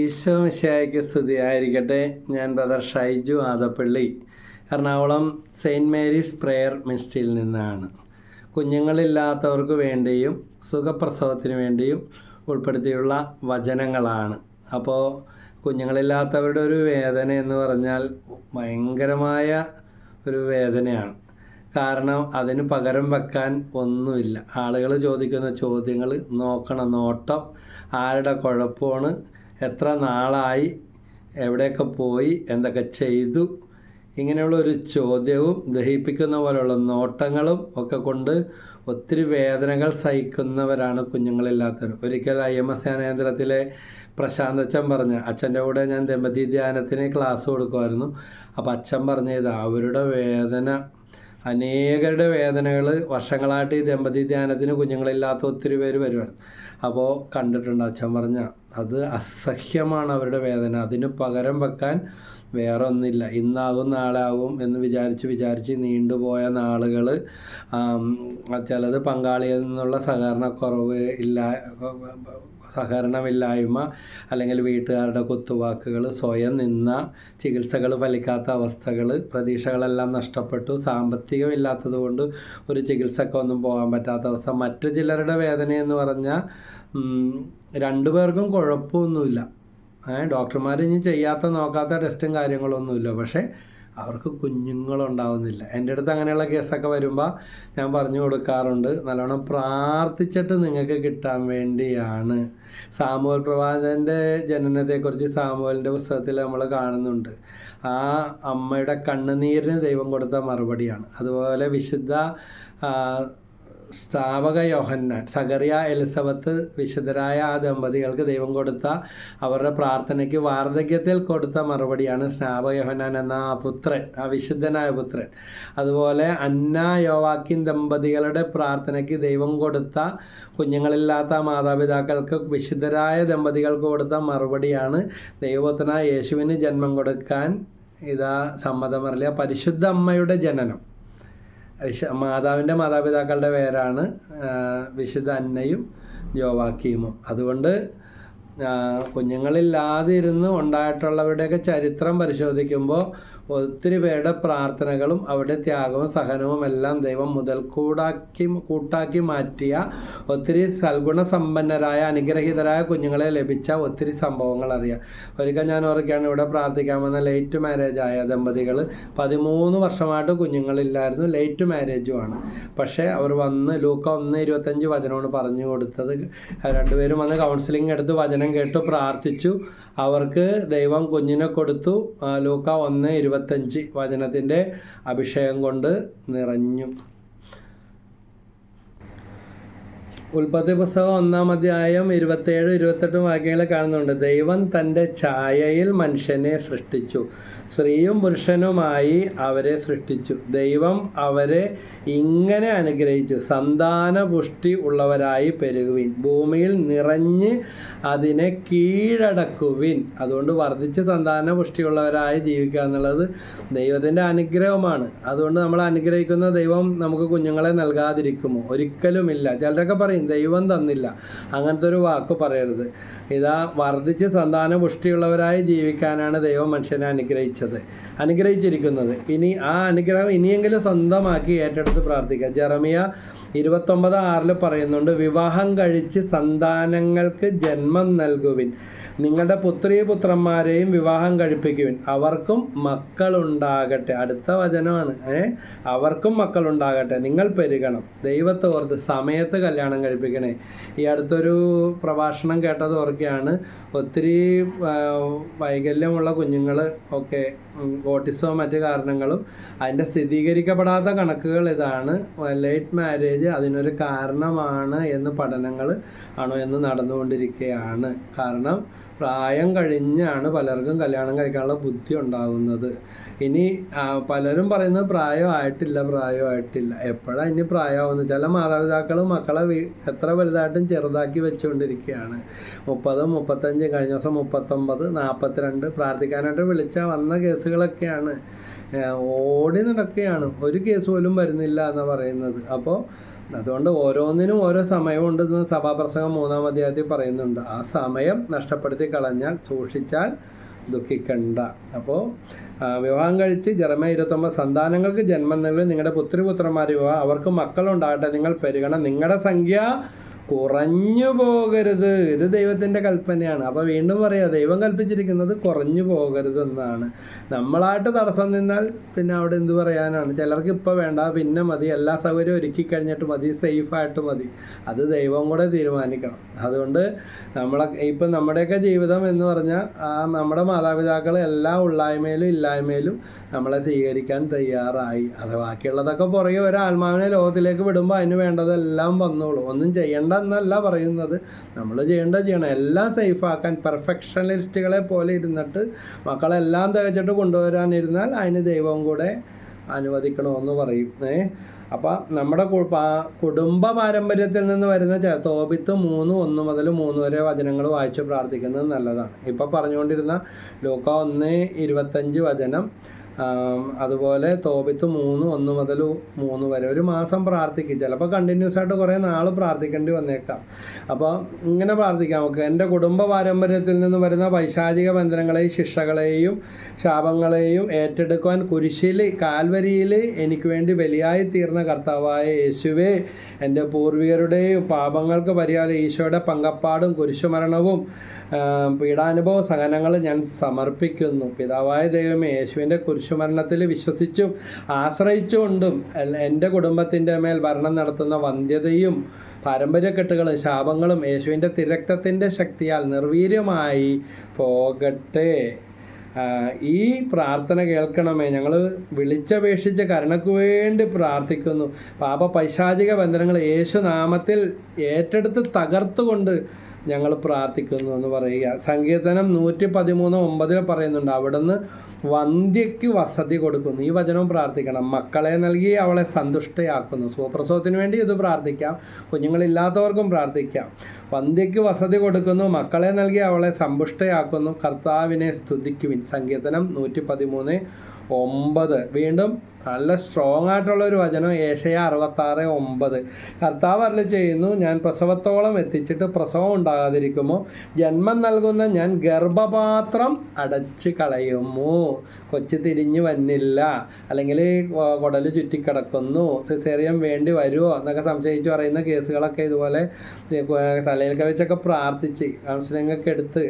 ഈശോ സ്തുതി സ്തുതിയായിരിക്കട്ടെ. ഞാൻ brother Shaiju Adappally. Ernakulam Saint Mary's prayer മിനിസ്ട്രിയിൽ നിന്നാണ്. കുഞ്ഞുങ്ങളില്ലാത്തവർക്ക് വേണ്ടിയും സുഖപ്രസവത്തിന് വേണ്ടിയും ഉൾപ്പെടുത്തിയുള്ള വചനങ്ങളാണ്. അപ്പോൾ കുഞ്ഞുങ്ങളില്ലാത്തവരുടെ ഒരു വേദന എന്ന് പറഞ്ഞാൽ ഭയങ്കരമായ ഒരു വേദനയാണ്. കാരണം അതിന് പകരം വെക്കാൻ ഒന്നുമില്ല. ആളുകൾ ചോദിക്കുന്ന ചോദ്യങ്ങൾ നോക്കണം നോട്ടം ആരുടെ കുഴപ്പമാണ് എത്ര നാളായി എവിടെയൊക്കെ പോയി എന്തൊക്കെ ചെയ്തു ഇങ്ങനെയുള്ള ഒരു ചോദ്യവും ദഹിപ്പിക്കുന്ന പോലെയുള്ള നോട്ടങ്ങളും ഒക്കെ കൊണ്ട് ഒത്തിരി വേദനകൾ സഹിക്കുന്നവരാണ് കുഞ്ഞുങ്ങളില്ലാത്തവർ. ഒരിക്കൽ ഐ എം എസ് ധ്യാനേന്ദ്രത്തിലെ പ്രശാന്ത് അച്ഛൻ പറഞ്ഞ അച്ഛന്റെ കൂടെ ഞാൻ ദമ്പതി ധ്യാനത്തിന് ക്ലാസ് കൊടുക്കുമായിരുന്നു. അപ്പോൾ അച്ഛൻ പറഞ്ഞത് അവരുടെ വേദന അനേകരുടെ വേദനകൾ വർഷങ്ങളായിട്ട് ഈ ദമ്പതി ധ്യാനത്തിന് കുഞ്ഞുങ്ങളില്ലാത്ത ഒത്തിരി പേര് വരുവാണ്. അപ്പോൾ കണ്ടിട്ടുണ്ട് അച്ഛൻ പറഞ്ഞ അത് അസഹ്യമാണ് അവരുടെ വേദന. അതിന് പകരം വെക്കാൻ വേറെ ഒന്നില്ല ഇന്നാകും നാളെ ആകും എന്ന് വിചാരിച്ച് വിചാരിച്ച് നീണ്ടുപോയ നാളുകൾ ചിലത് പങ്കാളിയിൽ നിന്നുള്ള സഹകരണക്കുറവ് ഇല്ല സഹകരണമില്ലായ്മ അല്ലെങ്കിൽ വീട്ടുകാരുടെ കുത്തുവാക്കുകൾ സ്വയം നിന്ന ചികിത്സകൾ ഫലിക്കാത്ത അവസ്ഥകൾ പ്രതീക്ഷകളെല്ലാം നഷ്ടപ്പെട്ടു. സാമ്പത്തികമില്ലാത്തത് കൊണ്ട് ഒരു ചികിത്സക്കൊന്നും പോകാൻ പറ്റാത്ത അവസ്ഥ. മറ്റു ചിലരുടെ വേദന എന്ന് പറഞ്ഞാൽ രണ്ടു പേർക്കും കുഴപ്പമൊന്നുമില്ല. ഡോക്ടർമാർ ഇനി ചെയ്യാത്ത നോക്കാത്ത ടെസ്റ്റും കാര്യങ്ങളൊന്നുമില്ല. പക്ഷേ അവർക്ക് കുഞ്ഞുങ്ങളുണ്ടാവുന്നില്ല. എന്റെ അടുത്ത് അങ്ങനെയുള്ള കേസൊക്കെ വരുമ്പോൾ ഞാൻ പറഞ്ഞു കൊടുക്കാറുണ്ട് നല്ലോണം പ്രാർത്ഥിച്ചിട്ട് നിങ്ങൾക്ക് കിട്ടാൻ വേണ്ടിയാണ്. സാമൂഹ്യ പ്രവാചകന്റെ ജനനത്തെക്കുറിച്ച് സാമൂഹലിന്റെ പുസ്തകത്തിൽ നമ്മൾ കാണുന്നുണ്ട്. ആ അമ്മയുടെ കണ്ണുനീരിന് ദൈവം കൊടുത്ത മറുപടിയാണ്. അതുപോലെ വിശുദ്ധ സ്ഥാപക യോഹന്നാൻ സഗറിയ എലിസബത്ത് വിശുദ്ധരായ ആ ദമ്പതികൾക്ക് ദൈവം കൊടുത്ത അവരുടെ പ്രാർത്ഥനയ്ക്ക് വാർദ്ധക്യത്തിൽ കൊടുത്ത മറുപടിയാണ് സ്നാപക യോഹന്നാൻ എന്ന ആ പുത്രൻ ആ വിശുദ്ധനായ പുത്രൻ. അതുപോലെ അന്ന യോവാക്കിൻ ദമ്പതികളുടെ പ്രാർത്ഥനയ്ക്ക് ദൈവം കൊടുത്ത കുഞ്ഞുങ്ങളില്ലാത്ത മാതാപിതാക്കൾക്ക് വിശുദ്ധരായ ദമ്പതികൾക്ക് കൊടുത്ത മറുപടിയാണ് ദൈവപുത്രനായ യേശുവിന് ജന്മം കൊടുക്കാൻ ഇതാ സമ്മതമറിയ പരിശുദ്ധ അമ്മയുടെ ജനനം. മാതാവിന്റെ മാതാപിതാക്കളുടെ പേരാണ് വിശുദ്ധ അന്നയും ജോവാക്കീമും അതുകൊണ്ട് കുഞ്ഞുങ്ങളില്ലാതിരുന്ന് ഉണ്ടായിട്ടുള്ളവരുടെയൊക്കെ ചരിത്രം പരിശോധിക്കുമ്പോൾ ഒത്തിരി പേരുടെ പ്രാർത്ഥനകളും അവരുടെ ത്യാഗവും സഹനവും എല്ലാം ദൈവം മുതൽ കൂടാക്കി കൂട്ടാക്കി മാറ്റിയ ഒത്തിരി സൽഗുണസമ്പന്നരായ അനുഗ്രഹീതരായ കുഞ്ഞുങ്ങളെ ലഭിച്ച ഒത്തിരി സംഭവങ്ങൾ അറിയാം. ഒരിക്കൽ ഞാൻ ഓർക്കുകയാണ് ഇവിടെ പ്രാർത്ഥിക്കാൻ വന്ന ലേറ്റ് മാരേജ് ആയ ദമ്പതികൾ പതിമൂന്ന് വർഷമായിട്ട് കുഞ്ഞുങ്ങളില്ലായിരുന്നു ലേറ്റ് മാരേജുമാണ് പക്ഷേ അവർ വന്ന് ലൂക്ക ഒന്ന് ഇരുപത്തഞ്ച് വചനമാണ് പറഞ്ഞു കൊടുത്തത്. രണ്ടുപേരും വന്ന് കൗൺസിലിംഗ് എടുത്ത് വചനം കേട്ടു പ്രാർത്ഥിച്ചു. അവർക്ക് ദൈവം കുഞ്ഞിനെ കൊടുത്തു. ലൂക്ക ഒന്ന് ഇരുപത്തഞ്ച് വചനത്തിന്റെ അഭിഷേകം കൊണ്ട് നിറഞ്ഞു. ഉൽപ്പത്തി പുസ്തകം ഒന്നാം അധ്യായം ഇരുപത്തേഴ് ഇരുപത്തെട്ടും വാക്യങ്ങൾ കാണുന്നുണ്ട്. ദൈവം തന്റെ ഛായയിൽ മനുഷ്യനെ സൃഷ്ടിച്ചു. സ്ത്രീയും പുരുഷനുമായി അവരെ സൃഷ്ടിച്ചു. ദൈവം അവരെ ഇങ്ങനെ അനുഗ്രഹിച്ചു. സന്താന പുഷ്ടി ഉള്ളവരായി പെരുകുവിൻ. ഭൂമിയിൽ നിറഞ്ഞ് അതിനെ കീഴടക്കുവിൻ. അതുകൊണ്ട് വർദ്ധിച്ച് സന്താന പുഷ്ടിയുള്ളവരായി ജീവിക്കുക എന്നുള്ളത് ദൈവത്തിന്റെ അനുഗ്രഹമാണ്. അതുകൊണ്ട് നമ്മൾ അനുഗ്രഹിക്കുന്ന ദൈവം നമുക്ക് കുഞ്ഞുങ്ങളെ നൽകാതിരിക്കുമോ? ഒരിക്കലുമില്ല. ചിലരൊക്കെ പറയും ദൈവം തന്നില്ല. അങ്ങനത്തെ ഒരു വാക്ക് പറയരുത്. ഇതാ വർദ്ധിച്ച് സന്താന പുഷ്ടിയുള്ളവരായി ജീവിക്കാനാണ് ദൈവം മനുഷ്യനെ അനുഗ്രഹിച്ചത്. അനുഗ്രഹിച്ചിരിക്കുന്നത്. ഇനി ആ അനുഗ്രഹം ഇനിയെങ്കിലും സ്വന്തമാക്കി ഏറ്റെടുത്ത് പ്രാർത്ഥിക്കുക. ജെറമിയ ഇരുപത്തൊമ്പത് ആറിൽ പറയുന്നുണ്ട് വിവാഹം കഴിച്ച് സന്താനങ്ങൾക്ക് ജന്മം നൽകുവിൻ. നിങ്ങളുടെ പുത്രി പുത്രന്മാരെയും വിവാഹം കഴിപ്പിക്കുവിൻ. അവർക്കും മക്കളുണ്ടാകട്ടെ. അടുത്ത വചനമാണ്. ഏ? അവർക്കും മക്കളുണ്ടാകട്ടെ. നിങ്ങൾ പെരുകണം. ദൈവത്തെ ഓർത്ത് സമയത്ത് കല്യാണം കഴിപ്പിക്കണേ. ഈ അടുത്തൊരു പ്രഭാഷണം കേട്ടത് ഓർക്കെയാണ് ഒത്തിരി വൈകല്യമുള്ള കുഞ്ഞുങ്ങൾ ഒക്കെ ഓട്ടിസവും മറ്റു കാരണങ്ങളും അതിന്റെ സ്ഥിരീകരിക്കപ്പെടാത്ത കണക്കുകൾ ഇതാണ്. ലേറ്റ് മാരേജ് അതിനൊരു കാരണമാണ് എന്ന് പഠനങ്ങൾ ആണോ എന്ന് നടന്നുകൊണ്ടിരിക്കുകയാണ്. കാരണം പ്രായം കഴിഞ്ഞാണ് പലർക്കും കല്യാണം കഴിക്കാനുള്ള ബുദ്ധി ഉണ്ടാകുന്നത്. ഇനി പലരും പറയുന്നത് പ്രായമായിട്ടില്ല പ്രായമായിട്ടില്ല എപ്പോഴാണ് ഇനി പ്രായമാവുന്നത്? ചില മാതാപിതാക്കൾ മക്കളെ എത്ര വലുതായിട്ടും ചെറുതാക്കി വെച്ചുകൊണ്ടിരിക്കുകയാണ്. മുപ്പത് മുപ്പത്തഞ്ച് കഴിഞ്ഞ ദിവസം മുപ്പത്തൊമ്പത് നാൽപ്പത്തിരണ്ട് പ്രാർത്ഥിക്കാനായിട്ട് വിളിച്ചാൽ വന്ന കേസുകളൊക്കെയാണ്. ഓടി നടക്കുകയാണ്. ഒരു കേസ് പോലും വരുന്നില്ല എന്ന് പറയുന്നത്. അപ്പോൾ അതുകൊണ്ട് ഓരോന്നിനും ഓരോ സമയമുണ്ടെന്ന് സഭാപ്രസംഗം മൂന്നാം അധ്യായത്തിൽ പറയുന്നുണ്ട്. ആ സമയം നഷ്ടപ്പെടുത്തി കളഞ്ഞാൽ സൂക്ഷിച്ചാൽ ദുഃഖിക്കണ്ട. അപ്പോൾ വിവാഹം കഴിച്ച് ജർമ്മ ഇരുപത്തൊമ്പത് സന്താനങ്ങൾക്ക് ജന്മം നൽകി നിങ്ങളുടെ പുത്രിപുത്രന്മാർ വിവാഹം അവർക്ക് മക്കളുണ്ടാകട്ടെ നിങ്ങൾ പെരുകണം. നിങ്ങളുടെ സംഖ്യ കുറഞ്ഞു പോകരുത്. ഇത് ദൈവത്തിന്റെ കൽപ്പനയാണ്. അപ്പോൾ വീണ്ടും പറയാം ദൈവം കൽപ്പിച്ചിരിക്കുന്നത് കുറഞ്ഞു പോകരുത് എന്നാണ്. നമ്മളായിട്ട് തടസ്സം നിന്നാൽ പിന്നെ അവിടെ എന്ത് പറയാനാണ്? ചിലർക്ക് ഇപ്പോൾ വേണ്ട പിന്നെ മതി. എല്ലാ സൗകര്യവും ഒരുക്കി കഴിഞ്ഞിട്ട് മതി. സേഫായിട്ട് മതി. അത് ദൈവം കൂടെ തീരുമാനിക്കണം. അതുകൊണ്ട് നമ്മളെ ഇപ്പം നമ്മുടെയൊക്കെ ജീവിതം എന്ന് പറഞ്ഞാൽ ആ നമ്മുടെ മാതാപിതാക്കൾ എല്ലാ ഉള്ളായ്മയിലും ഇല്ലായ്മയിലും നമ്മളെ സ്വീകരിക്കാൻ തയ്യാറായി. അത് ബാക്കിയുള്ളതൊക്കെ പുറകെ ഒരു ആത്മാവിനെ ലോകത്തിലേക്ക് വിടുമ്പോൾ അതിന് വേണ്ടതെല്ലാം വന്നോളൂ. ഒന്നും ചെയ്യേണ്ട എന്നല്ല പറയുന്നത്. നമ്മൾ ചെയ്യേണ്ട ചെയ്യണം. എല്ലാം സേഫാക്കാൻ പെർഫെക്ഷനിസ്റ്റുകളെ പോലെ ഇരുന്നിട്ട് മക്കളെല്ലാം തികച്ചിട്ട് കൊണ്ടുവരാനിരുന്നാൽ അതിന് ദൈവം കൂടെ അനുവദിക്കണമെന്ന് പറയും. ഏ? അപ്പം നമ്മുടെ കുടുംബ പാരമ്പര്യത്തിൽ നിന്ന് വരുന്ന തോബിത്ത് മൂന്ന് ഒന്ന് മുതൽ മൂന്ന് വരെ വചനങ്ങൾ വായിച്ച് പ്രാർത്ഥിക്കുന്നത് നല്ലതാണ്. ഇപ്പം പറഞ്ഞുകൊണ്ടിരുന്ന ലൂക്ക ഒന്ന് ഇരുപത്തഞ്ച് വചനം അതുപോലെ തോബിത്ത് മൂന്ന് ഒന്ന് മുതൽ മൂന്ന് വരെ ഒരു മാസം പ്രാർത്ഥിക്കും. ചിലപ്പോൾ കണ്ടിന്യൂസ് ആയിട്ട് കുറേ നാൾ പ്രാർത്ഥിക്കേണ്ടി വന്നേക്കാം. അപ്പോൾ ഇങ്ങനെ പ്രാർത്ഥിക്കാം നമുക്ക്. എന്റെ കുടുംബ പാരമ്പര്യത്തിൽ നിന്ന് വരുന്ന പൈശാചിക ബന്ധനങ്ങളെയും ശിക്ഷകളെയും ശാപങ്ങളെയും ഏറ്റെടുക്കുവാൻ കുരിശിൽ കാൽവരിയിൽ എനിക്ക് വേണ്ടി ബലിയായി തീർന്ന കർത്താവായ യേശുവേ എന്റെ പൂർവികരുടെയും പാപങ്ങൾക്ക് പരിഹാരം ഈശോയുടെ പങ്കപ്പാടും കുരിശുമരണവും പീഡാനുഭവ സഹനങ്ങൾ ഞാൻ സമർപ്പിക്കുന്നു. പിതാവായ ദൈവമേ യേശുവിന്റെ കുരിശുമരണത്തിൽ വിശ്വസിച്ചും ആശ്രയിച്ചുകൊണ്ടും എന്റെ കുടുംബത്തിന്റെ മേൽ ഭരണം നടത്തുന്ന വന്ധ്യതയും പാരമ്പര്യക്കെട്ടുകളും ശാപങ്ങളും യേശുവിന്റെ തിരക്തത്തിന്റെ ശക്തിയാൽ നിർവീര്യമായി പോകട്ടെ. ഈ പ്രാർത്ഥന കേൾക്കണമേ. ഞങ്ങൾ വിളിച്ചപേക്ഷിച്ച് കരുണയ്ക്ക് വേണ്ടി പ്രാർത്ഥിക്കുന്നു. പാപ പൈശാചിക ബന്ധനങ്ങൾ യേശു നാമത്തിൽ ഏറ്റെടുത്ത് തകർത്തുകൊണ്ട് ഞങ്ങൾ പ്രാർത്ഥിക്കുന്നു എന്ന് പറയുക. സങ്കീർത്തനം നൂറ്റി പതിമൂന്ന് ഒമ്പതിൽ പറയുന്നുണ്ട് അവിടുന്ന് വന്ധ്യയ്ക്ക് വസതി കൊടുക്കുന്നു. ഈ വചനവും പ്രാർത്ഥിക്കണം. മക്കളെ നൽകി അവളെ സന്തുഷ്ടയാക്കുന്നു. സുപ്രസവത്തിന് വേണ്ടി ഇത് പ്രാർത്ഥിക്കാം. കുഞ്ഞുങ്ങളില്ലാത്തവർക്കും പ്രാർത്ഥിക്കാം. വന്ധ്യയ്ക്ക് വസതി കൊടുക്കുന്നു മക്കളെ നൽകി അവളെ സമ്പുഷ്ടയാക്കുന്നു. കർത്താവിനെ സ്തുതിക്കുവിൻ. സങ്കീർത്തനം നൂറ്റി പതിമൂന്ന് ഒമ്പത്. വീണ്ടും നല്ല സ്ട്രോങ് ആയിട്ടുള്ള ഒരു വചനം ഏശയ അറുപത്താറ് ഒമ്പത്. കർത്താവ് അല്ല ചെയ്യുന്നു ഞാൻ പ്രസവത്തോളം എത്തിച്ചിട്ട് പ്രസവം ഉണ്ടാകാതിരിക്കുമോ? ജന്മം നൽകുന്ന ഞാൻ ഗർഭപാത്രം അടച്ച് കളയുമോ കൊച്ചു തിരിഞ്ഞു വന്നില്ല. അല്ലെങ്കിൽ കുടൽ ചുറ്റിക്കിടക്കുന്നു. സിസേറിയം വേണ്ടി വരുമോ എന്നൊക്കെ സംശയിച്ച് പറയുന്ന കേസുകളൊക്കെ ഇതുപോലെ തലയിൽ കവിച്ചൊക്കെ പ്രാർത്ഥിച്ച് കൗൺസിലിങ്ങൊക്കെ എടുത്ത്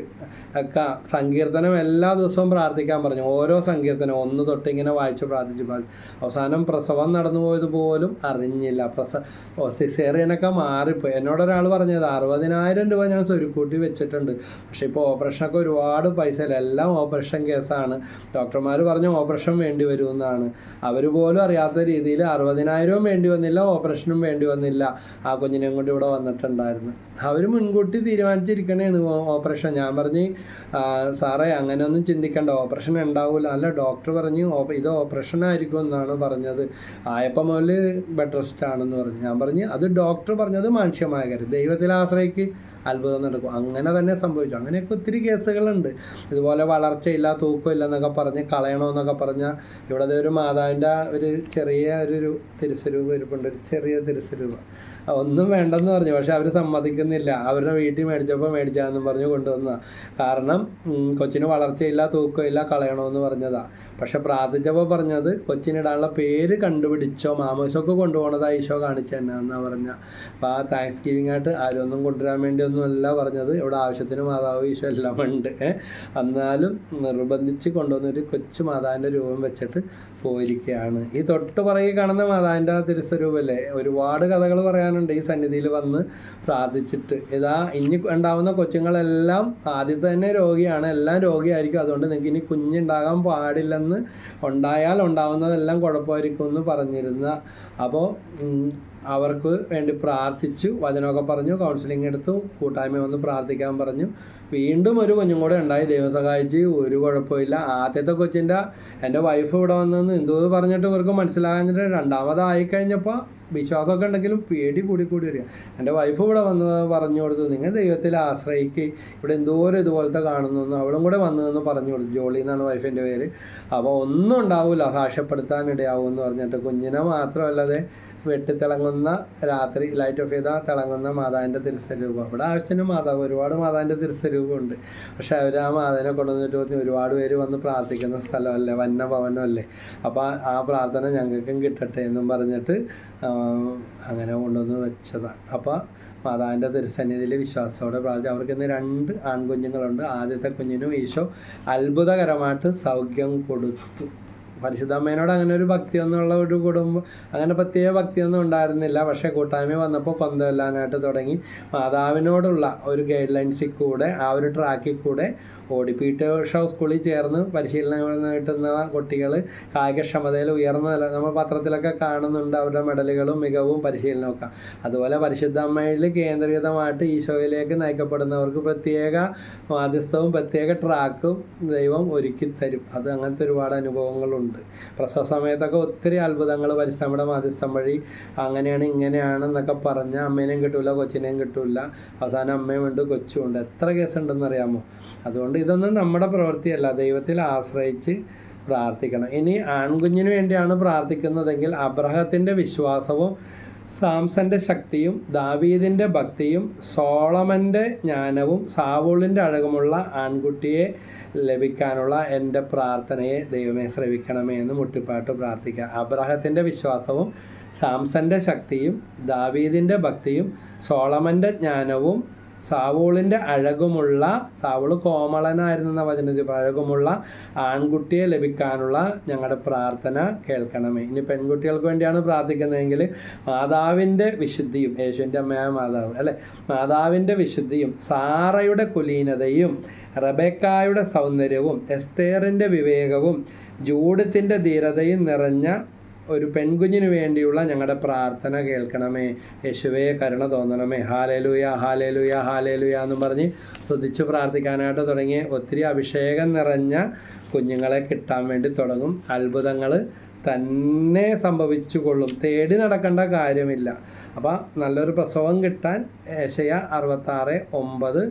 ഒക്കെ സങ്കീർത്തനം എല്ലാ ദിവസവും പ്രാർത്ഥിക്കാൻ പറഞ്ഞു. ഓരോ സങ്കീർത്തനം ഒന്ന് തൊട്ട് ഇങ്ങനെ വായിച്ച് പ്രാർത്ഥിച്ച് പ്രാർത്ഥിച്ച് അവസാനം പ്രസവം നടന്നു പോയത് പോലും അറിഞ്ഞില്ല. പ്രസ ഓ, സിസേറിയനൊക്കെ മാറിപ്പോയി. എന്നോടൊരാൾ പറഞ്ഞത് അറുപതിനായിരം രൂപ ഞാൻ സ്വരുക്കൂട്ടി വെച്ചിട്ടുണ്ട്. പക്ഷേ ഇപ്പോൾ ഓപ്പറേഷനൊക്കെ ഒരുപാട് പൈസ എല്ലാം ഓപ്പറേഷൻ കേസാണ്. ഡോക്ടർമാർ പറഞ്ഞു ഓപ്പറേഷൻ വേണ്ടി വരുമെന്നാണ്. അവർ പോലും അറിയാത്ത രീതിയിൽ അറുപതിനായിരവും വേണ്ടി വന്നില്ല ഓപ്പറേഷനും വേണ്ടി വന്നില്ല. ആ കുഞ്ഞിനെയും കൊണ്ട് ഇവിടെ വന്നിട്ടുണ്ടായിരുന്നു. അവർ മുൻകൂട്ടി തീരുമാനിച്ചിരിക്കണേണ് ഓപ്പറേഷൻ. ഞാൻ പറഞ്ഞ് "ആ, സാറേ അങ്ങനെയൊന്നും ചിന്തിക്കേണ്ട. ഓപ്പറേഷൻ ഉണ്ടാവില്ല അല്ല ഡോക്ടർ പറഞ്ഞു "ഓപ്പ- ഇത് ഓപ്പറേഷൻ ആയിരിക്കും എന്നാണ് പറഞ്ഞത്. ആയപ്പം മുതൽ ബെഡ് റെസ്റ്റ് ആണെന്ന് പറഞ്ഞു. ഞാൻ പറഞ്ഞു അത് ഡോക്ടർ പറഞ്ഞത് മാനുഷ്യമായ കാര്യം ദൈവത്തിൽ ആശ്രയിക്ക് അത്ഭുതം നടക്കും. അങ്ങനെ തന്നെ സംഭവിച്ചു. അങ്ങനെയൊക്കെ ഒത്തിരി കേസുകളുണ്ട്. ഇതുപോലെ വളർച്ചയില്ല തൂക്കമില്ല എന്നൊക്കെ പറഞ്ഞ് കളയണമെന്നൊക്കെ പറഞ്ഞാൽ ഇവിടെ ഒരു മാതാവിന്റെ ഒരു ചെറിയ ഒരു ഒരു തിരുസ്വരൂപം ഇരിപ്പുണ്ട്. ഒരു ചെറിയ തിരുസ്വരൂപം. ഒന്നും വേണ്ടെന്ന് പറഞ്ഞു. പക്ഷെ അവർ സമ്മതിക്കുന്നില്ല. അവരുടെ വീട്ടിൽ മേടിച്ചപ്പോൾ മേടിച്ചാന്നും പറഞ്ഞു കൊണ്ടുവന്ന. കാരണം കൊച്ചിന് വളർച്ചയില്ല തൂക്കമില്ല കളയണമെന്ന് പറഞ്ഞതാ. പക്ഷെ പ്രാർത്ഥിച്ചപ്പോൾ പറഞ്ഞത് കൊച്ചിനിടാനുള്ള പേര് കണ്ടുപിടിച്ചോ മാമോസൊക്കെ കൊണ്ടുപോകണതാ ഈശോ കാണിച്ചു തന്നെ എന്നാ പറഞ്ഞ. അപ്പോൾ ആ താങ്ക്സ് ഗിവിംഗ് ആയിട്ട് ആരും ഒന്നും കൊണ്ടുവരാൻ അല്ല പറഞ്ഞത്. ഇവിടെ ആവശ്യത്തിന് മാതാവ് ഈശോ എല്ലാം ഉണ്ട്. എന്നാലും നിർബന്ധിച്ച് കൊണ്ടുവന്നൊരു കൊച്ചു മാതാവിന്റെ രൂപം വെച്ചിട്ട് പോയിരിക്കുകയാണ് ഈ തൊട്ട് പുറകെ കാണുന്ന മാതാവിന്റെ ആ തിരുസ്വരൂപല്ലേ? ഒരുപാട് കഥകൾ പറയാനുണ്ട് ഈ സന്നിധിയിൽ വന്ന് പ്രാർത്ഥിച്ചിട്ട്. ഇതാ ഇനി ഉണ്ടാവുന്ന കൊച്ചുങ്ങളെല്ലാം ആദ്യത്തെ തന്നെ രോഗിയാണ്. എല്ലാം രോഗിയായിരിക്കും. അതുകൊണ്ട് നിങ്ങൾക്ക് ഇനി കുഞ്ഞുണ്ടാകാൻ പാടില്ലെന്ന് ഉണ്ടായാൽ ഉണ്ടാവുന്നതെല്ലാം കുഴപ്പമായിരിക്കും എന്ന് പറഞ്ഞിരുന്ന അപ്പോൾ അവർക്ക് വേണ്ടി പ്രാർത്ഥിച്ചു വചനമൊക്കെ പറഞ്ഞു കൗൺസിലിംഗ് എടുത്തു കൂട്ടായ്മ വന്ന് പ്രാർത്ഥിക്കാൻ പറഞ്ഞു. വീണ്ടും ഒരു കുഞ്ഞും കൂടെ ഉണ്ടായി ദൈവം സഹായിച്ച്. ഒരു കുഴപ്പമില്ല. ആദ്യത്തെ കൊച്ചിന്റെ എന്റെ വൈഫ് ഇവിടെ വന്നെന്ന് എന്തോ പറഞ്ഞിട്ട് ഇവർക്ക് മനസ്സിലാകാഞ്ഞിട്ട് രണ്ടാമതായി കഴിഞ്ഞപ്പോൾ വിശ്വാസമൊക്കെ ഉണ്ടെങ്കിലും പേടി കൂടി കൂടി വരിക. എന്റെ വൈഫ് ഇവിടെ വന്ന് പറഞ്ഞു കൊടുത്തു നിങ്ങൾ ദൈവത്തിൽ ആശ്രയിക്ക്. ഇവിടെ എന്തോരം ഇതുപോലത്തെ കാണുന്നു അവളും കൂടെ വന്നതെന്ന് പറഞ്ഞു കൊടുത്തു. ജോളി എന്നാണ് വൈഫിന്റെ പേര്. അപ്പോൾ ഒന്നും ഉണ്ടാവില്ല സാക്ഷ്യപ്പെടുത്താൻ ഇടയാവും എന്ന് പറഞ്ഞിട്ട് കുഞ്ഞിനെ മാത്രമല്ലാതെ വെട്ടിത്തിളങ്ങുന്ന രാത്രി ലൈറ്റ് ഓഫ് ചെയ്താൽ തിളങ്ങുന്ന മാതാവിന്റെ തിരുസ്വരൂപം. അവിടെ ആവശ്യത്തിന് മാതാവ് ഒരുപാട് മാതാവിന്റെ തിരുസ്വരൂപമുണ്ട്. പക്ഷെ അവർ ആ മാതാവിനെ കൊണ്ടുവന്നിട്ട് പറഞ്ഞ് ഒരുപാട് പേര് വന്ന് പ്രാർത്ഥിക്കുന്ന സ്ഥലമല്ലേ വന്ന ഭവനമല്ലേ അപ്പോൾ ആ പ്രാർത്ഥന ഞങ്ങൾക്കും കിട്ടട്ടെ എന്നും പറഞ്ഞിട്ട് അങ്ങനെ കൊണ്ടുവന്ന് വെച്ചതാണ് അപ്പോൾ മാതാവിന്റെ തിരുസന്നിധിയിൽ വിശ്വാസത്തോടെ പ്രാർത്ഥിച്ചു അവർക്ക് ഇന്ന് രണ്ട് ആൺകുഞ്ഞുങ്ങളുണ്ട്. ആദ്യത്തെ കുഞ്ഞിനും ഈശോ അത്ഭുതകരമായിട്ട് സൗഖ്യം കൊടുത്തു. പരിശുദ്ധമ്മേനോട് അങ്ങനെ ഒരു ഭക്തിയൊന്നുള്ള ഒരു കുടുംബം അങ്ങനെ പ്രത്യേക ഭക്തിയൊന്നും ഉണ്ടായിരുന്നില്ല. പക്ഷേ കൂട്ടായ്മ വന്നപ്പോൾ കൊന്തമില്ലാനായിട്ട് തുടങ്ങി. മാതാവിനോടുള്ള ഒരു ഗൈഡ് ലൈൻസിൽ കൂടെ ആ ഒരു ട്രാക്കിൽ കൂടെ ഓടി. പീറ്റേഴ്സ് ഉഷ സ്കൂളിൽ ചേർന്ന് പരിശീലനം കിട്ടുന്ന കുട്ടികൾ കായികക്ഷമതയിൽ ഉയർന്ന നില നമ്മൾ പത്രത്തിലൊക്കെ കാണുന്നുണ്ട് അവരുടെ മെഡലുകളും മികവും പരിശീലനമൊക്കെ. അതുപോലെ പരിശുദ്ധ അമ്മയിൽ കേന്ദ്രീകൃതമായിട്ട് ഈശോയിലേക്ക് നയിക്കപ്പെടുന്നവർക്ക് പ്രത്യേക മാധ്യസ്ഥവും പ്രത്യേക ട്രാക്കും ദൈവം ഒരുക്കി തരും. അത് അങ്ങനത്തെ ഒരുപാട് അനുഭവങ്ങളുണ്ട്. പ്രസവ സമയത്തൊക്കെ ഒത്തിരി അത്ഭുതങ്ങൾ പരിശ്രമയുടെ മാധ്യസ്ഥം വഴി അങ്ങനെയാണ് ഇങ്ങനെയാണ് എന്നൊക്കെ പറഞ്ഞ് അമ്മേനെയും കിട്ടൂല കൊച്ചിനെയും കിട്ടൂല. അവസാനം അമ്മയും ഉണ്ട് കൊച്ചും ഉണ്ട്. എത്ര കേസ് ഉണ്ടെന്ന് അറിയാമോ അതുകൊണ്ട് ഇതൊന്നും നമ്മുടെ പ്രവൃത്തിയല്ല. ദൈവത്തിൽ ആശ്രയിച്ച് പ്രാർത്ഥിക്കണം. ഇനി ആൺകുഞ്ഞിന് വേണ്ടിയാണ് പ്രാർത്ഥിക്കുന്നതെങ്കിൽ അബ്രഹത്തിന്റെ വിശ്വാസവും സാംസന്റെ ശക്തിയും ദാവീദിന്റെ ഭക്തിയും സോളമന്റെ ജ്ഞാനവും സാവൂളിന്റെ അഴകുമുള്ള ആൺകുട്ടിയെ ലഭിക്കാനുള്ള എന്റെ പ്രാർത്ഥനയെ ദൈവമേ ശ്രവിക്കണമേ എന്ന് മുട്ടിപ്പാട്ട് പ്രാർത്ഥിക്കുക. അബ്രഹത്തിന്റെ വിശ്വാസവും സാംസന്റെ ശക്തിയും ദാവീദിന്റെ ഭക്തിയും സോളമന്റെ ജ്ഞാനവും സാവൂളിന്റെ അഴകുമുള്ള സാവോൾ കോമളനായിരുന്നു എന്ന വചനത്തിൽ അഴകുമുള്ള ആൺകുട്ടിയെ ലഭിക്കാനുള്ള ഞങ്ങളുടെ പ്രാർത്ഥന കേൾക്കണമേ. ഇനി പെൺകുട്ടികൾക്ക് വേണ്ടിയാണ് പ്രാർത്ഥിക്കുന്നതെങ്കിൽ മാതാവിന്റെ വിശുദ്ധിയും യേശുവിന്റെ അമ്മയായ മാതാവ് അല്ലേ? മാതാവിന്റെ വിശുദ്ധിയും സാറയുടെ കുലീനതയും റബേക്കായുടെ സൗന്ദര്യവും എസ്തേറിന്റെ വിവേകവും ജൂഡത്തിന്റെ ധീരതയും നിറഞ്ഞ ഒരു പെൺകുഞ്ഞിന് വേണ്ടിയുള്ള ഞങ്ങളുടെ പ്രാർത്ഥന കേൾക്കണമേ. യേശുവേ കരുണ തോന്നണമേ. ഹാലേലുയ ഹാലേലുയ ഹാലേലുയ എന്നും പറഞ്ഞ് സ്തുതിച്ച് പ്രാർത്ഥിക്കാനായിട്ട് തുടങ്ങി. ഒത്തിരി അഭിഷേകം നിറഞ്ഞ കുഞ്ഞുങ്ങളെ കിട്ടാൻ വേണ്ടി തുടങ്ങും. അത്ഭുതങ്ങൾ തന്നെ സംഭവിച്ചു കൊള്ളും തേടി നടക്കേണ്ട കാര്യമില്ല. അപ്പോൾ നല്ലൊരു പ്രസവം കിട്ടാൻ ഏശയ അറുപത്താറ് ഒമ്പത്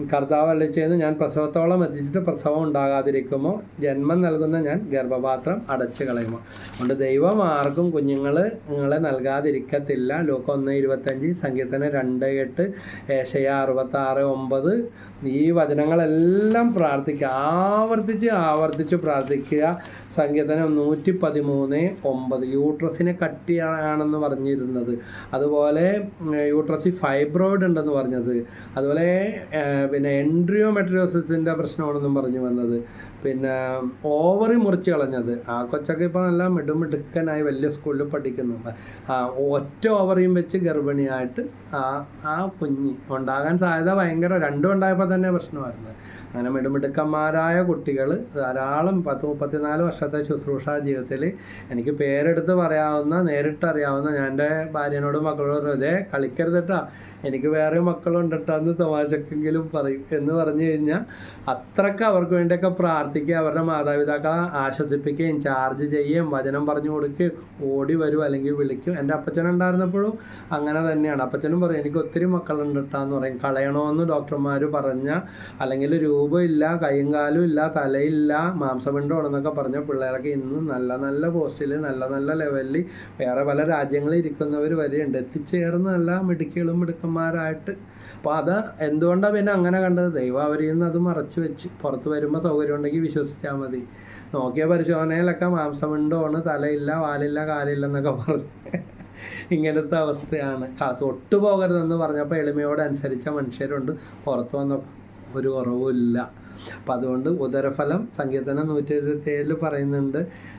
കർത്താവ് ചെയ്യുന്നു? ഞാൻ പ്രസവത്തോളം എത്തിച്ചിട്ട് പ്രസവം ഉണ്ടാകാതിരിക്കുമോ? ജന്മം നൽകുന്ന ഞാൻ ഗർഭപാത്രം അടച്ചു കളയുമോ? അതുകൊണ്ട് ദൈവം ആർക്കും കുഞ്ഞുങ്ങൾ നിങ്ങളെ നൽകാതിരിക്കത്തില്ല. ലോക ഒന്ന് ഇരുപത്തഞ്ച് സംഗീതന രണ്ട് എട്ട് ഏഷയ അറുപത്തി ആറ് ഒമ്പത്. ഈ വചനങ്ങളെല്ലാം പ്രാർത്ഥിക്കുക. ആവർത്തിച്ച് ആവർത്തിച്ച് പ്രാർത്ഥിക്കുക. സംഗീതനം നൂറ്റി പതിമൂന്ന് ഒമ്പത്. യൂട്രസിനെ കട്ടിയാണെന്ന് പറഞ്ഞിരുന്നത്. അതുപോലെ യൂട്രസി യൂട്രസിൽ ഫൈബ്രോയിഡ് ഉണ്ടെന്ന് പറഞ്ഞത്. അതുപോലെ പിന്നെ എൻട്രിയോ മെട്രിയോസിന്റെ പ്രശ്നമാണെന്നും പറഞ്ഞു വന്നത്. പിന്നെ ഓവറി മുറിച്ച് കളഞ്ഞത്. ആ കൊച്ചൊക്കെ ഇപ്പോൾ നല്ല മിടുമിടുക്കനായി വലിയ സ്കൂളിൽ പഠിക്കുന്നുണ്ട് ആ ഒറ്റ ഓവറിയും വെച്ച് ഗർഭിണിയായിട്ട് ആ ആ കുഞ്ഞ് ഉണ്ടാകാൻ സാധ്യത ഭയങ്കര രണ്ടും ഉണ്ടായപ്പോൾ തന്നെ പ്രശ്നമായിരുന്നു. അങ്ങനെ മിടുമിടുക്കന്മാരായ കുട്ടികൾ ധാരാളം പത്ത് മുപ്പത്തിനാല് വർഷത്തെ ശുശ്രൂഷാ ജീവിതത്തിൽ എനിക്ക് പേരെടുത്ത് പറയാവുന്ന നേരിട്ടറിയാവുന്ന ഞാൻ എന്റെ ഭാര്യനോടും മക്കളോടും ഇതേ കളിക്കരുത് കേട്ടോ എനിക്ക് വേറെ മക്കളുണ്ട് എന്ന് തമാശക്കെങ്കിലും പറയും. എന്ന് പറഞ്ഞു കഴിഞ്ഞാൽ അത്രയ്ക്ക് അവർക്ക് വേണ്ടിയൊക്കെ പ്രാർത്ഥിക്കുക അവരുടെ മാതാപിതാക്കളെ ആശ്വസിപ്പിക്കുകയും ചാർജ് ചെയ്യുകയും വചനം പറഞ്ഞു കൊടുക്കുകയും ഓടി വരും അല്ലെങ്കിൽ വിളിക്കും. എന്റെ അപ്പച്ചൻ ഉണ്ടായിരുന്നപ്പോഴും അങ്ങനെ തന്നെയാണ്. അപ്പച്ചനും പറയും എനിക്ക് ഒത്തിരി മക്കളുണ്ട് എന്ന് പറയും. കളയണമെന്ന് ഡോക്ടർമാർ പറഞ്ഞ അല്ലെങ്കിൽ രൂപമില്ല കൈയും കാലും ഇല്ല തലയില്ല മാംസപിണ്ടമാണെന്നൊക്കെ പറഞ്ഞ പിള്ളേരൊക്കെ ഇന്ന് നല്ല നല്ല പോസ്റ്റിൽ നല്ല നല്ല ലെവലിൽ വേറെ പല രാജ്യങ്ങളിൽ ഇരിക്കുന്നവർ വരെയുണ്ട്. എത്തിച്ചേർന്ന് നല്ല മിടുക്കികളും മിടുക്കന്മാരായിട്ട്. അപ്പോൾ അത് എന്തുകൊണ്ടാണ് പിന്നെ അങ്ങനെ കണ്ടത്? ദൈവം അവരിൽ നിന്ന് അത് മറച്ചു വെച്ച്. പുറത്ത് വരുമ്പോൾ സൗകര്യം ഉണ്ടെങ്കിൽ വിശ്വസിച്ചാൽ മതി. നോക്കിയ പരിശോധനയിലൊക്കെ മാംസമുണ്ടോണ് തലയില്ല വാലില്ല കാലില്ല എന്നൊക്കെ പറഞ്ഞു. ഇങ്ങനത്തെ അവസ്ഥയാണ്. തൊട്ടു പോകരുതെന്ന് പറഞ്ഞപ്പോൾ എളിമയോട് അനുസരിച്ച മനുഷ്യരുണ്ട്. പുറത്ത് വന്നപ്പോൾ ഒരു കുറവുമില്ല. അപ്പം അതുകൊണ്ട് ഉദരഫലം സങ്കീർത്തനം നൂറ്റി ഇരുപത്തേഴിൽ പറയുന്നുണ്ട്. ആ,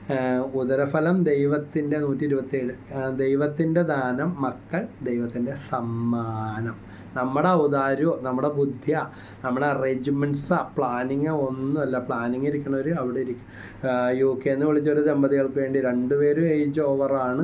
ഉദരഫലം ദൈവത്തിന്റെ നൂറ്റി ഇരുപത്തേഴ് ദൈവത്തിന്റെ ദാനം മക്കൾ ദൈവത്തിന്റെ സമ്മാനം. നമ്മുടെ ഔദാര്യമോ നമ്മുടെ ബുദ്ധിയ നമ്മുടെ അറേഞ്ച്മെന്റ്സാ പ്ലാനിങ് ഒന്നുമല്ല. പ്ലാനിങ് ഇരിക്കണവർ അവിടെ ഇരിക്കും. യു കെ എന്ന് വിളിച്ചൊരു ദമ്പതികൾക്ക് വേണ്ടി രണ്ടുപേരും ഏജ് ഓവറാണ്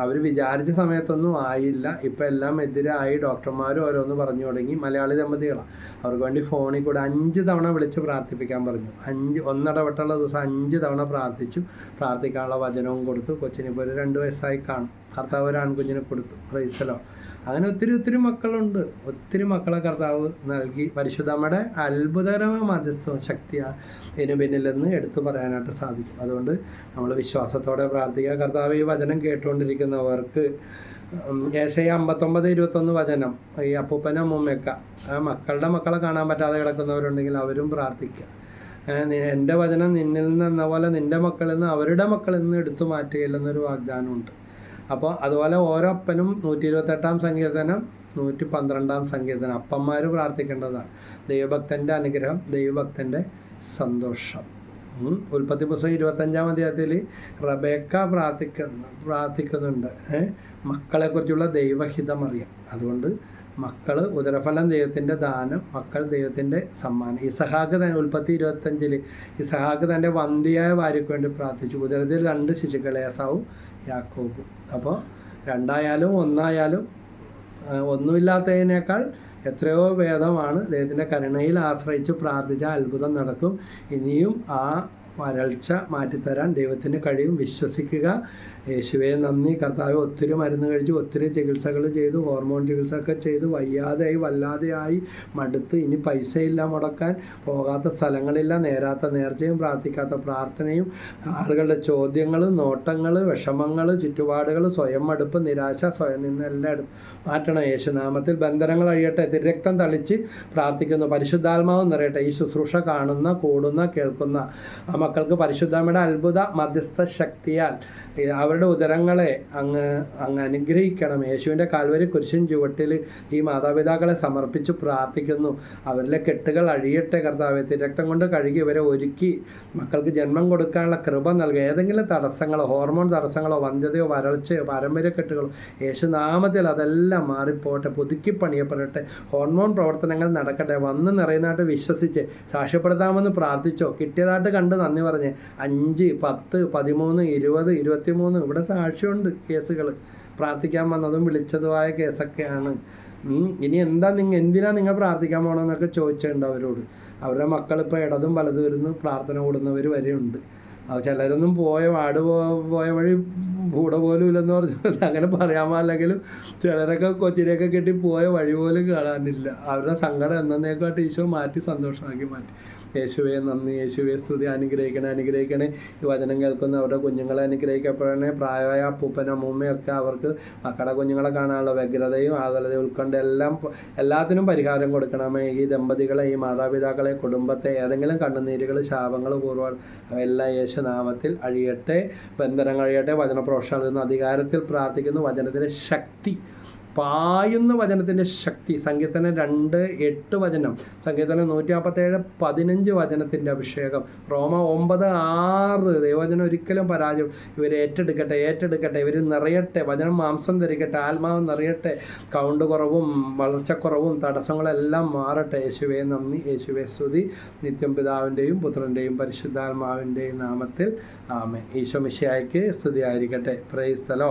അവർ വിചാരിച്ച സമയത്തൊന്നും ആയില്ല. ഇപ്പം എല്ലാം എതിരായി. ഡോക്ടർമാർ ഓരോന്ന് പറഞ്ഞു തുടങ്ങി. മലയാളി ദമ്പതികളാണ് അവർക്ക് വേണ്ടി ഫോണിൽ കൂടെ അഞ്ച് തവണ വിളിച്ച് പ്രാർത്ഥിപ്പിക്കാൻ പറഞ്ഞു. അഞ്ച് ഒന്നിടവിട്ടുള്ള ദിവസം അഞ്ച് തവണ പ്രാർത്ഥിച്ചു. പ്രാർത്ഥിക്കാനുള്ള വചനവും കൊടുത്തു. കൊച്ചിനിപ്പോൾ ഒരു രണ്ട് വയസ്സായി കാണും. കർത്താവ് ഒരു ആൺകുഞ്ഞിനെ കൊടുത്തു. പ്രൈസലോ അങ്ങനെ ഒത്തിരി ഒത്തിരി മക്കളുണ്ട്. ഒത്തിരി മക്കളെ കർത്താവ് നൽകി. പരിശുദ്ധമ്മയുടെ അത്ഭുതകരമായ മധ്യസ്ഥവും ശക്തിയാണ് ഇതിന് പിന്നിലെന്ന് എടുത്തു പറയാനായിട്ട് സാധിക്കും. അതുകൊണ്ട് നമ്മൾ വിശ്വാസത്തോടെ പ്രാർത്ഥിക്കുക. കർത്താവ് ഈ വചനം കേട്ടുകൊണ്ടിരിക്കുന്നവർക്ക് ഏശയ അമ്പത്തൊമ്പത് ഇരുപത്തൊന്ന് വചനം ഈ അപ്പൂപ്പനും അമ്മൂമ്മയൊക്കെ ആ മക്കളുടെ മക്കളെ കാണാൻ പറ്റാതെ കിടക്കുന്നവരുണ്ടെങ്കിൽ അവരും പ്രാർത്ഥിക്കുക. എന്റെ വചനം നിന്നിൽ നിന്ന് എന്ന പോലെ നിന്റെ മക്കളിൽ നിന്ന് അവരുടെ മക്കളിൽ നിന്ന് എടുത്തു മാറ്റുകയില്ലെന്നൊരു വാഗ്ദാനമുണ്ട്. അപ്പോൾ അതുപോലെ ഓരോ അപ്പനും നൂറ്റി ഇരുപത്തെട്ടാം സങ്കീർത്തനം നൂറ്റി പന്ത്രണ്ടാം സങ്കീർത്തനം. അപ്പന്മാർ പ്രാർത്ഥിക്കേണ്ടതാണ്. ദൈവഭക്തന്റെ അനുഗ്രഹം ദൈവഭക്തന്റെ സന്തോഷം. ഉൽപ്പത്തി പുസ്തകം ഇരുപത്തഞ്ചാം അധ്യായത്തിൽ റബേക്ക പ്രാർത്ഥിക്കുന്നു പ്രാർത്ഥിക്കുന്നുണ്ട്. മക്കളെക്കുറിച്ചുള്ള ദൈവഹിതം അറിയാം. അതുകൊണ്ട് മക്കൾ ഉദരഫലം ദൈവത്തിന്റെ ദാനം മക്കൾ ദൈവത്തിന്റെ സമ്മാനം. ഇസഹാക്ക് തന്നെ ഉൽപ്പത്തി ഇരുപത്തഞ്ചിൽ ഇസഹാക്ക് തന്റെ വന്തിയായ ഭാര്യയ്ക്ക് വേണ്ടി പ്രാർത്ഥിച്ചു. ഉദരത്തിൽ രണ്ട് ശിശുക്കൾ ഏസാവും യാക്കോബും. അപ്പോൾ രണ്ടായാലും ഒന്നായാലും ഒന്നുമില്ലാത്തതിനേക്കാൾ എത്രയോ ഭേദമാണ് ദൈവത്തിന്റെ കരുണയിൽ ആശ്രയിച്ച് പ്രാർത്ഥിച്ച അത്ഭുതം നടക്കും. ഇനിയും ആ വരൾച്ച മാറ്റിത്തരാൻ ദൈവത്തിന് കഴിയും. വിശ്വസിക്കുക. യേശുവെ നന്ദി. കർത്താവ് ഒത്തിരി മരുന്ന് കഴിച്ചു ഒത്തിരി ചികിത്സകൾ ചെയ്തു ഹോർമോൺ ചികിത്സ ഒക്കെ ചെയ്ത്. വയ്യാതെയായി വല്ലാതെയായി മടുത്ത് ഇനി പൈസയില്ല മുടക്കാൻ പോകാത്ത സ്ഥലങ്ങളില്ല നേരാത്ത നേർച്ചയും പ്രാർത്ഥിക്കാത്ത പ്രാർത്ഥനയും ആളുകളുടെ ചോദ്യങ്ങൾ നോട്ടങ്ങൾ വിഷമങ്ങൾ ചുറ്റുപാടുകൾ സ്വയം മടുപ്പ് നിരാശ സ്വയം നിന്ന് എല്ലാം മാറ്റണം. യേശുനാമത്തിൽ ബന്ധനങ്ങൾ അഴിയട്ടെ തിരക്തം തളിച്ച് പ്രാർത്ഥിക്കുന്നു. പരിശുദ്ധാത്മാവ് നിറയട്ടെ ഈ ശുശ്രൂഷ കാണുന്ന കൂടുന്ന കേൾക്കുന്ന ആ മക്കൾക്ക് പരിശുദ്ധമ്മയുടെ അത്ഭുത മധ്യസ്ഥ ശക്തിയാൽ അവരുടെ ഉദരങ്ങളെ അങ്ങ് അങ്ങ് അനുഗ്രഹിക്കണം. യേശുവിന്റെ കാൽവരി കുരിശൻ ചുവട്ടിൽ ഈ മാതാപിതാക്കളെ സമർപ്പിച്ച് പ്രാർത്ഥിക്കുന്നു. അവരിലെ കെട്ടുകൾ അഴിയട്ടെ കർത്താവെ. തിരക്തം കൊണ്ട് കഴുകി ഇവരെ ഒരുക്കി. മക്കൾക്ക് ജന്മം കൊടുക്കാനുള്ള കൃപ നൽകുക ഏതെങ്കിലും തടസ്സങ്ങളോ ഹോർമോൺ തടസ്സങ്ങളോ വന്ധ്യതയോ വരൾച്ചയോ പാരമ്പര്യ കെട്ടുകളോ യേശുനാമത്തിൽ അതെല്ലാം മാറിപ്പോട്ടെ. പുതുക്കി പണിയപ്പെടട്ടെ. ഹോർമോൺ പ്രവർത്തനങ്ങൾ നടക്കട്ടെ. വന്ന് നിറയുന്നതായിട്ട് വിശ്വസിച്ച് സാക്ഷ്യപ്പെടുത്താമെന്ന് പ്രാർത്ഥിച്ചോ? കിട്ടിയതായിട്ട് കണ്ട് നന്ദി പറഞ്ഞ്. അഞ്ച് പത്ത് പതിമൂന്ന് ഇരുപത് ഇരുപത്തിമൂന്ന് ഇവിടെ സാക്ഷ്യമുണ്ട് കേസുകൾ പ്രാർത്ഥിക്കാൻ വന്നതും വിളിച്ചതുമായ കേസൊക്കെയാണ്. ഇനി എന്താ നിങ്ങൾ എന്തിനാ നിങ്ങൾ പ്രാർത്ഥിക്കാൻ പോകണമെന്നൊക്കെ ചോദിച്ചിട്ടുണ്ട് അവരോട്. അവരുടെ മക്കളിപ്പോൾ ഇടതും വലതും ഇരുന്ന് പ്രാർത്ഥന കൂടുന്നവർ വരെയുണ്ട്. ചിലരൊന്നും പോയ വാട് പോയ വഴി കൂടെ പോലും ഇല്ലെന്ന് പറഞ്ഞാൽ അങ്ങനെ പറയാൻ പാടില്ലെങ്കിലും ചിലരൊക്കെ കൊച്ചിനെയൊക്കെ കെട്ടി പോയ വഴി പോലും കാണാനില്ല. അവരുടെ സങ്കടം എന്നേക്കാട്ട് ഈശോ മാറ്റി സന്തോഷമാക്കി മാറ്റി. യേശുവെ നന്ദി. യേശുവെ സ്തുതി. അനുഗ്രഹിക്കണേ അനുഗ്രഹിക്കണേ. ഈ വചനം കേൾക്കുന്ന അവരുടെ കുഞ്ഞുങ്ങളെ അനുഗ്രഹിക്കപ്പെടണേ. പ്രായമായ അപ്പൂപ്പന അമ്മൂമ്മയൊക്കെ അവർക്ക് മക്കളുടെ കുഞ്ഞുങ്ങളെ കാണാനുള്ള വ്യഗ്രതയും ആകുലതയും ഉൾക്കൊണ്ട് എല്ലാം എല്ലാത്തിനും പരിഹാരം കൊടുക്കണമേ. ഈ ദമ്പതികളെ ഈ മാതാപിതാക്കളെ കുടുംബത്തെ ഏതെങ്കിലും കണ്ണുനീരുകൾ ശാപങ്ങൾ പൂർവം എല്ലാം യേശുനാമത്തിൽ അഴിയട്ടെ. ബന്ധനം കഴിയട്ടെ വചനപ്രോഷണം അധികാരത്തിൽ പ്രാർത്ഥിക്കുന്നു. വചനത്തിന്റെ ശക്തി പായുന്ന വചനത്തിന്റെ ശക്തി സങ്കീർത്തനം രണ്ട് എട്ട് വചനം സങ്കീർത്തനം നൂറ്റി നാൽപ്പത്തേഴ് പതിനഞ്ച് വചനത്തിന്റെ അഭിഷേകം റോമ ഒമ്പത് ആറ് ദൈവവചനം ഒരിക്കലും പരാജയം ഇവർ ഏറ്റെടുക്കട്ടെ ഏറ്റെടുക്കട്ടെ ഇവർ നിറയട്ടെ വചനം മാംസം ധരിക്കട്ടെ ആത്മാവ് നിറയട്ടെ കൗണ്ട് കുറവും വളർച്ചക്കുറവും തടസ്സങ്ങളെല്ലാം മാറട്ടെ യേശുവേ നന്ദി യേശുവേ സ്തുതി നിത്യം പിതാവിന്റെയും പുത്രന്റെയും പരിശുദ്ധാത്മാവിന്റെയും നാമത്തിൽ ആമേ ഈശോ മിശിയായ്ക്ക് സ്തുതി ആയിരിക്കട്ടെ പ്രൈസ്തലോ